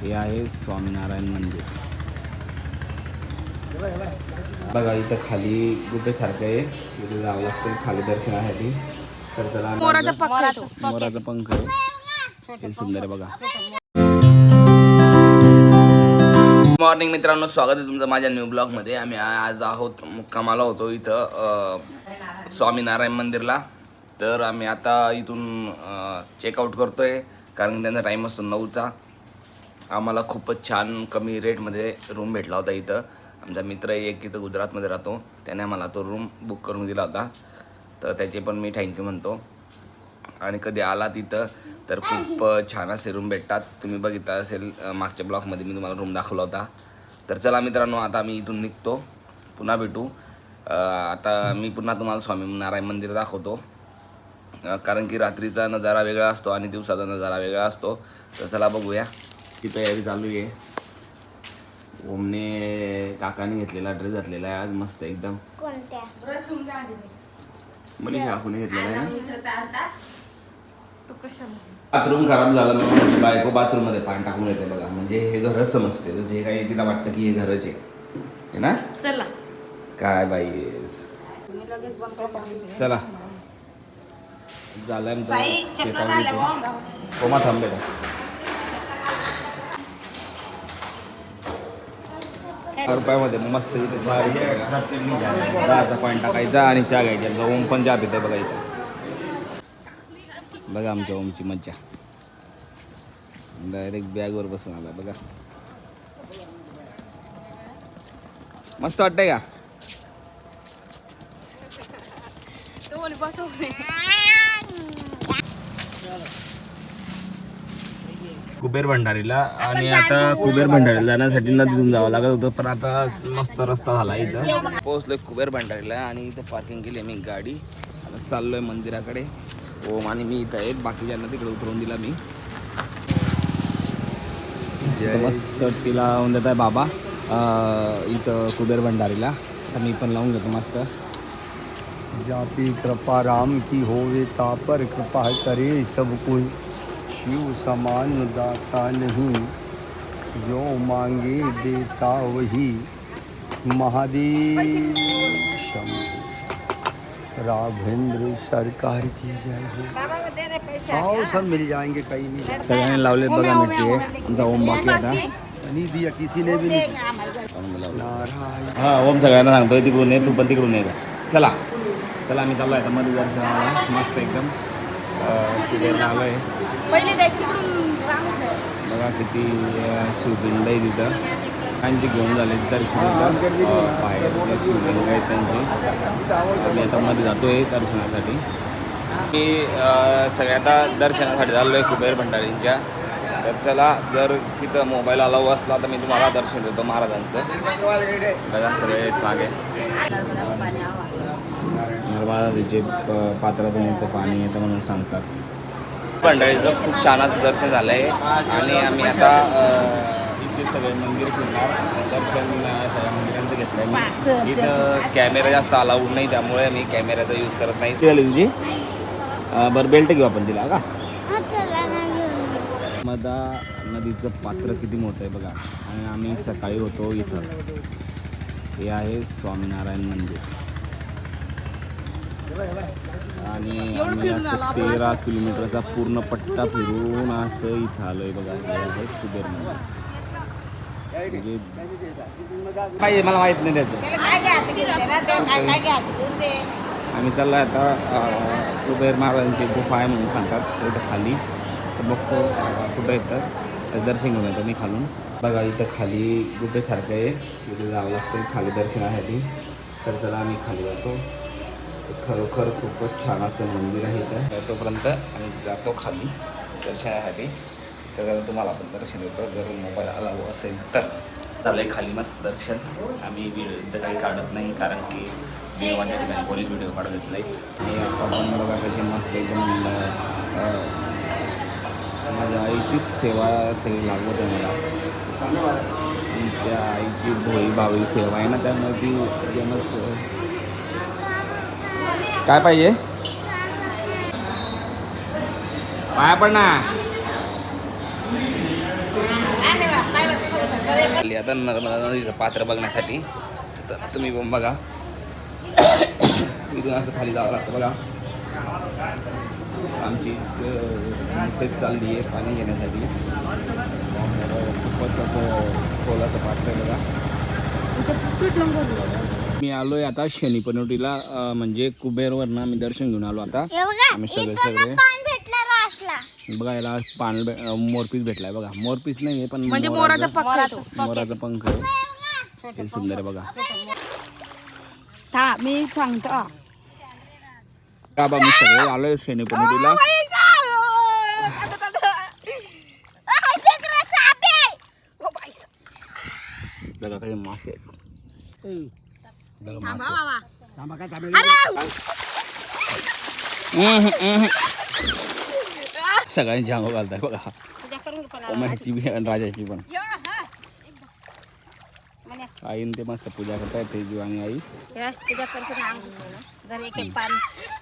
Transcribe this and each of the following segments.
हे आहे स्वामीनारायण मंदिर. बघा इथं खाली गुड्डेसारखं आहे. इथे जावं लागतं खाली दर्शनासाठी. तर चला आम्ही मोराचा आहे पंख. आहे हे सुंदर आहे बघा. मॉर्निंग मित्रांनो स्वागत आहे तुमचं माझ्या न्यू ब्लॉगमध्ये आम्ही आज आहोत मुक्कामाला होतो इथं स्वामीनारायण मंदिरला. तर आम्ही आता इथून चेकआउट करतोय कारण की त्यांचा टाईम असतो नऊचा. आम्हाला खूपच छान कमी रेटमध्ये रूम भेटला होता इथं. आमचा मित्र एक इथं गुजरातमध्ये राहतो. त्याने आम्हाला तो रूम बुक करून दिला होता. तर त्याचे पण मी थँक्यू म्हणतो. आणि कधी आला तिथं तर खूप छान असे रूम भेटतात. तुम्ही बघितला असेल मागच्या ब्लॉकमध्ये मी तुम्हाला रूम दाखवला होता. तर चला मित्रांनो आता मी इथून निघतो. पुन्हा भेटू. आता मी पुन्हा तुम्हाला स्वामीनारायण मंदिर दाखवतो. कारण की रात्रीचा नजारा वेगळा असतो आणि दिवसाचा नजारा वेगळा असतो. तर चला बघूया. ती तयारी चालू आहे. ओमने काकाने घेतलेला ड्रेस घातलेला आहे आज मस्त एकदम. मनीषा काकूने घेतलेला आहे ना? बाथरूम खराब झालं म्हणून माझी बायको बाथरूममध्ये पाणी टाकून येते बघा. म्हणजे हे घरच समजते. तर जे काही तिला वाटतं की हे घरच आहे. है ना? चला. काय बाई चला. झालं. कोमा थांब बेटा दहा रुपयामध्ये मस्त इथे चहा भेटते दहाचा पॉईंट टाकायचा आणि चहा घ्यायचा. ओम पण चहा पितो बघा इथं. बघा आमच्या ओमची मज्जा. डायरेक्ट बॅगवर बसून आला बघा. मस्त वाटतंय का? कुबेर भंडारीला आणि आता कुबेर भंडारीला जाण्यासाठी नदीतून जावं लागत होतं पण आता मस्त रस्ता झाला इथं. पोहोचलोय कुबेर भंडारीला आणि इथं पार्किंग केली मी गाडी. आता चाललोय मंदिराकडे. ओम आणि मी इथं आहेत बाकीच्यांना तिकडे उतरवून दिला मी. मस्त तिला लावून देत आहे बाबा. अं, इथं कुबेर भंडारीला. तर मी पण लावून घेतो मस्त. जापी कृपा राम की होवे तापर कृपा करे सब कोई शिव समान दाता नहीं। जो मांगे देता वही। महादेव शंभु। राघवेंद्र सरकार की जय हो। आओ सब मिल जाएंगे कहीं नहीं सगळ्यांनी लावलेत बघा मिठी आहे ओम बाकी आता नहीं दिया किसी ने भी नहीं। नारायण। हा ओम सगळ्यांना सांगतोय तिकडून ये तू पण तिकडून ये चला। चला आम्ही चाललो आहे आता मध्ये दर्शनाला मस्त एकदम। अं, कुबेरला आलो आहे. बघा किती शिवलिंग आहे तिथं. त्यांची घेऊन झाले दर्शन बाहेर आहेत त्यांचे. मी आता मध्ये जातोय दर्शनासाठी. मी सगळ्यांना दर्शनासाठी चाललो आहे कुबेर भंडारींच्या. तर चला जर तिथं मोबाईल अलाव असला तर मी तुम्हाला दर्शन देतो महाराजांचं. बघा सगळे मागे. नर्मदा नदीचे पात्रातून पाणी येतं म्हणून सांगतात. पंढरीचं खूप छान असं दर्शन झालं आहे आणि आम्ही आता इथे सगळे मंदिर फिरणार. दर्शन सगळ्या मंदिरांचं घेतलं आहे मी. इथं कॅमेरा जास्त अलाउड नाही त्यामुळे मी कॅमेऱ्याचा यूज करत नाही. तुझी बरं बेल्ट घेऊ आपण तिला का? नर्मदा नदीचं पात्र किती मोठं आहे बघा. आणि आम्ही सकाळी होतो इथं. हे आहे स्वामीनारायण मंदिर. आणि आम्ही असं तेरा किलोमीटरचा पूर्ण पट्टा फिरून असं इथं आलोय बघा. हे आहे कुबेर मंदिर. म्हणजे पाहिजे मला माहीत नाही त्याचं. आम्ही चाललोय आता कुबेर महाराजांची गुफा आहे म्हणून सांगतात तिथं खाली. तर बघतो कुठं येतं दर्शन घेऊन येतो मी खालून. बघा इथं खाली गुफेसारखं आहे. इथे जावं लागतं खाली दर्शनासाठी. तर चला आम्ही खाली जातो. खरोखर खूपच छान असं मंदिर आहे इथं. तोपर्यंत आम्ही जातो खाली दर्शनासाठी. तर जरा तुम्हाला पण दर्शन देतो. जर मोबाईल अलाव असेल तर. झालं आहे खाली मस्त दर्शन. आम्ही व्हिडिओ इथं काही काढत नाही कारण की देवाच्या ठिकाणी कोणीच व्हिडिओ काढत नाही. नाहीत आणि आता बघा कशी मस्त एकदम माझ्या आईचीच सेवा सगळी लागवत आहे मला. आमच्या आईची भोई भावी सेवा आहे ना त्यामुळे ती एकदमच काय पाहिजे? पाया पण ना. आता नर्मदा नदीचं पात्र बघण्यासाठी. तर तुम्ही पण बघा. इथून असं खाली जावं लागतं बघा. आमची मेसेज चालली आहे पाणी घेण्यासाठी. खूपच असं खोल असं पात्र आहे बघा. मी आलोय आता शनी पनोटीला अं, म्हणजे कुबेरवरनं आम्ही दर्शन घेऊन आलो आता. आम्ही सगळे सगळे. पान भेटला रासला. बघा याला पान मोरपीस भेटलाय बघा. मोरपीस नाही पण म्हणजे मोराचं- पंख सुंदर आहे बघा. था मी सांगतो. का बा मी सगळे आलोय शनी पनोटीला बघा काही मासे आहेत. बघा मासे हम्म, हम्म. सगळ्यांची अंग घालताय बघा ओमाची बी आणि राजाची पण आईन ते मस्त पूजा करतायत ते जीव आणि आई. तुझ्या करतो जर एक एक पान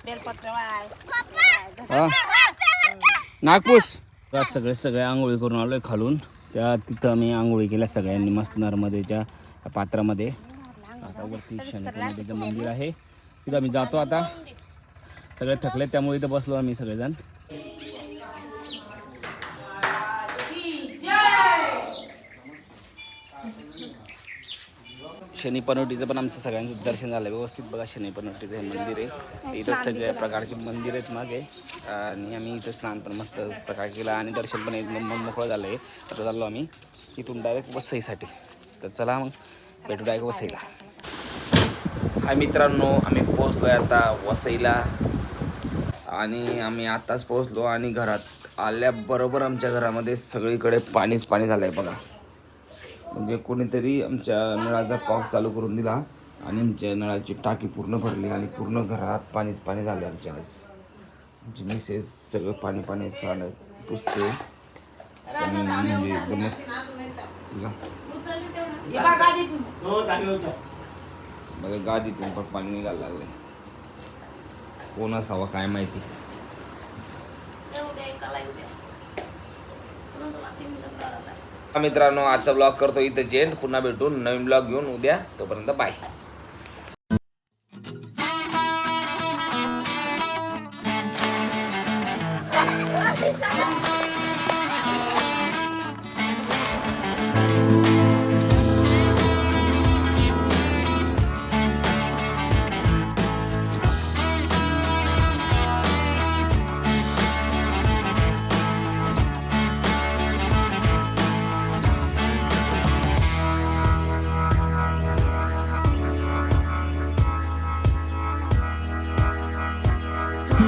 बेलपत्र वाळ हा. नागपूस. तर सगळे सगळे आंघोळी करून आलोय खालून. त्या तिथं आम्ही आंघोळी केल्या सगळ्यांनी मस्त नर्मदेच्या पात्रामध्ये. आता वरती शनिदेचं मंदिर आहे. तिथं आम्ही जातो आता. सगळे थकले त्यामुळे इथं बसलो आम्ही सगळेजण. शनी पनोटीचं पण आमचं सगळ्यांचं दर्शन झालं व्यवस्थित बघा शनी पनोटीचं हे मंदिर आहे. इथं सगळ्या प्रकारचे मंदिर आहेत मागे. आणि आम्ही इथं स्नान पण मस्त प्रकार केला आणि दर्शन पण मन मोकळं झालं आहे आता चाललो आम्ही इथून डायरेक्ट वसईसाठी. तर चला मग भेटू डायरेक्ट वसईला. हाय मित्रांनो आम्ही पोहोचलो आहे आता वसईला. आणि आम्ही आत्ताच पोहोचलो आणि घरात आल्याबरोबर आमच्या घरामध्ये सगळीकडे पाणीच पाणी झालं आहे बघा. म्हणजे कोणीतरी आमच्या नळाचा कॉक चालू करून दिला आणि आमच्या नळाची टाकी पूर्ण भरली आणि पूर्ण घरात पाणीच पाणी झाले आमच्या आज. आमची मिसेस सगळं पाणी पाणी साड पुसते आणि म्हणजे एकदमच. बघा गादीतून पण पाणी निघायला लागले कोण असावं काय माहिती? मित्रांनो आजचा ब्लॉग करतो इथं जेंट पुन्हा भेटून नवीन ब्लॉग घेऊन उद्या तोपर्यंत बाय